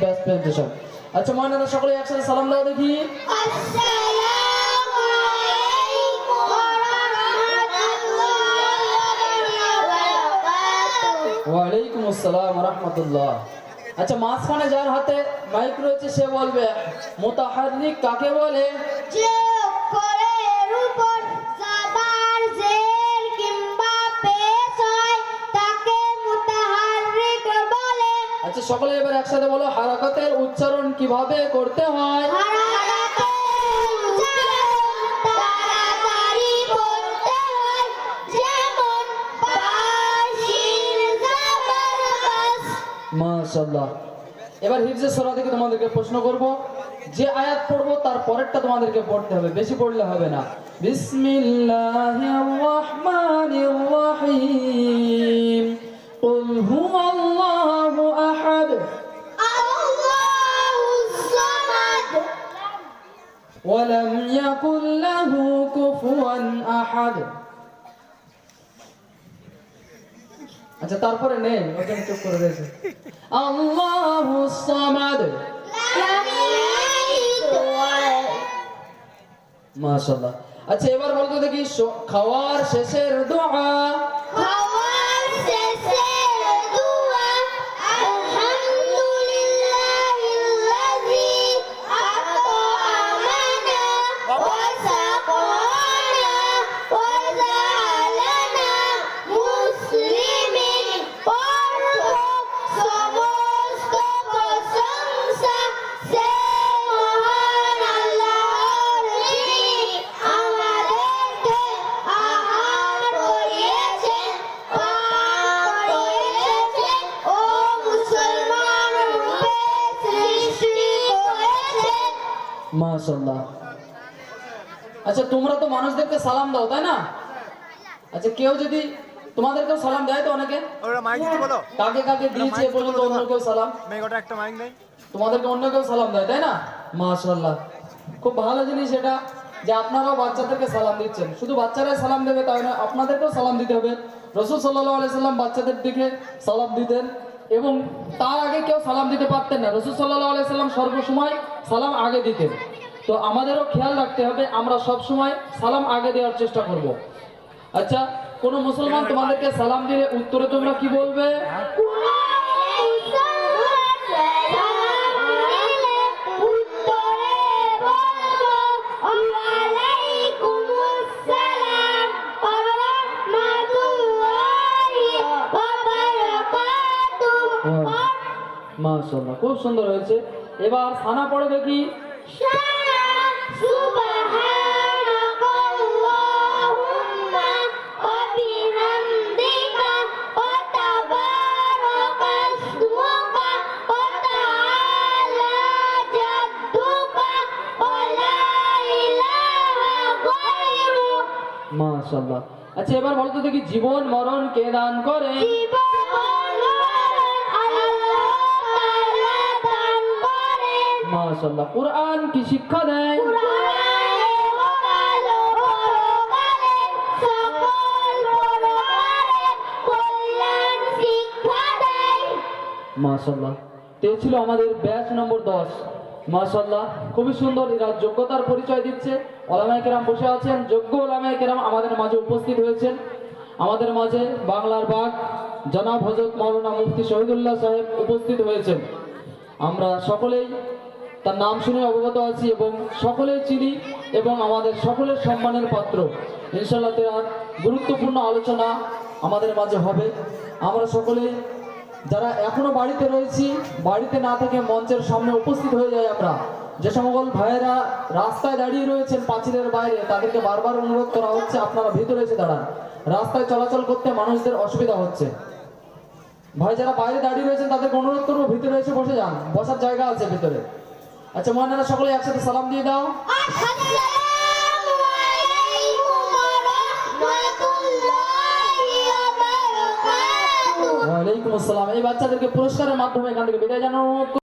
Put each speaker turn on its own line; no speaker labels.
ব্যাস প্রেজেন্টেশন আচ্ছা ময়নারা সকলে একসাথে সালাম দাও দেখি। ওয়ালাইকুম আসসালাম রহমতুল্লাহ। আচ্ছা মাঝখানে যার হাতে মাইক রয়েছে, সে বলবে, মোতাহারিক কাকে বলে? আচ্ছা সকলে এবার একসাথে বলো, হারাকতের উচ্চারণ কীভাবে করতে হয়? এবার সরা থেকে তোমাদেরকে প্রশ্ন করব, যে আয়াত পড়ব তার পরেরটা তোমাদেরকে পড়তে হবে, বেশি পড়লে হবে না। বিসমিল্লাহির ولم يكن له كفوا أحد আচ্ছা তারপরে নেই ওখানে চুপ করে রয়েছে আল্লাহু সামাদ
লাম ইয়ালিদ ওয়া
মাশাআল্লাহ আচ্ছা এবার বলতো দেখি স- খাওয়ার শেষের দোয়া
খাওয়ার
মাশাআল্লাহ। আচ্ছা তোমরা তো মানুষদেরকে সালাম দাও তাই না? আচ্ছা কেউ যদি তোমাদেরকেও সালাম দেয় তো অনেকে? কাকে কাকে দিয়েছে এ পর্যন্ত অন্য কেউ সালাম।
একটা মাইক নেই?
তোমাদেরকে অন্য কেউ সালাম দেয় তাই না? মাশাআল্লাহ। খুব ভালো জিনিস এটা যে আপনারাও বাচ্চাদেরকে সালাম দিচ্ছেন। শুধু বাচ্চারাই সালাম দেবে তাই না আপনাদেরকেও সালাম দিতে হবে। রসুল সাল্লাহ আলাইসাল্লাম বাচ্চাদের দিকে সালাম দিতেন। এবং তার আগে কেউ সালাম দিতে পারতেন না। রসুল সাল্লাহ আলাইসাল্লাম সর্বসময় সালাম আগে দিতেন। তো আমাদেরও খেয়াল রাখতে হবে, আমরা সব সময় সালাম আগে দেওয়ার চেষ্টা করব। আচ্ছা কোনো মুসলমান তোমাদেরকে সালাম দিলে উত্তরে তোমরা কি বলবে? মাশাআল্লাহ খুব সুন্দর হয়েছে। এবার সানা পড়ে দেখি। মাশাআল্লাহ আচ্ছা এবার বলতো দেখি জীবন মরণ কে দান করে?
জীবন
মাশাআল্লাহ কোরআন কি শিক্ষা দেয়? মাশাআল্লাহ। তে ছিল আমাদের ব্যাচ নম্বর দশ। মাশাআল্লাহ, খুবই সুন্দর এরা যোগ্যতার পরিচয় দিচ্ছে। ওলামায় কেরাম বসে আছেন। যোগ্য ওলামায় কেরাম আমাদের মাঝে উপস্থিত হয়েছেন। আমাদের মাঝে বাংলার বাগ জনাব হজরত মাওলানা মুফতি শহীদুল্লাহ সাহেব উপস্থিত হয়েছেন। আমরা সকলেই তার নাম শুনে অবগত আছি এবং সকলেই চিনি এবং আমাদের সকলের সম্মানের পাত্র। ইনশাল্লাহ তার গুরুত্বপূর্ণ আলোচনা আমাদের মাঝে হবে। আমরা সকলে যারা এখনও বাড়িতে রয়েছি, বাড়িতে না থেকে মঞ্চের সামনে উপস্থিত হয়ে যাই আমরা। যে সকল ভাইয়েরা রাস্তায় দাঁড়িয়ে রয়েছেন পাঁচিলের বাইরে, তাদেরকে বারবার অনুরোধ করা হচ্ছে আপনারা ভিতরে এসে দাঁড়ান। রাস্তায় চলাচল করতে মানুষদের অসুবিধা হচ্ছে। ভাই, যারা বাইরে দাঁড়িয়ে রয়েছেন, তাদেরকে অনুরোধ করব ভিতরে এসে বসে যান। বসার জায়গা আছে ভিতরে। আচ্ছা মহানারা সকলে একসাথে সালাম দিয়ে দাও। ওয়ালাইকুম আসসালাম। এই বাচ্চাদেরকে পুরস্কারের মাধ্যমে এখান থেকে বিদায় জানানো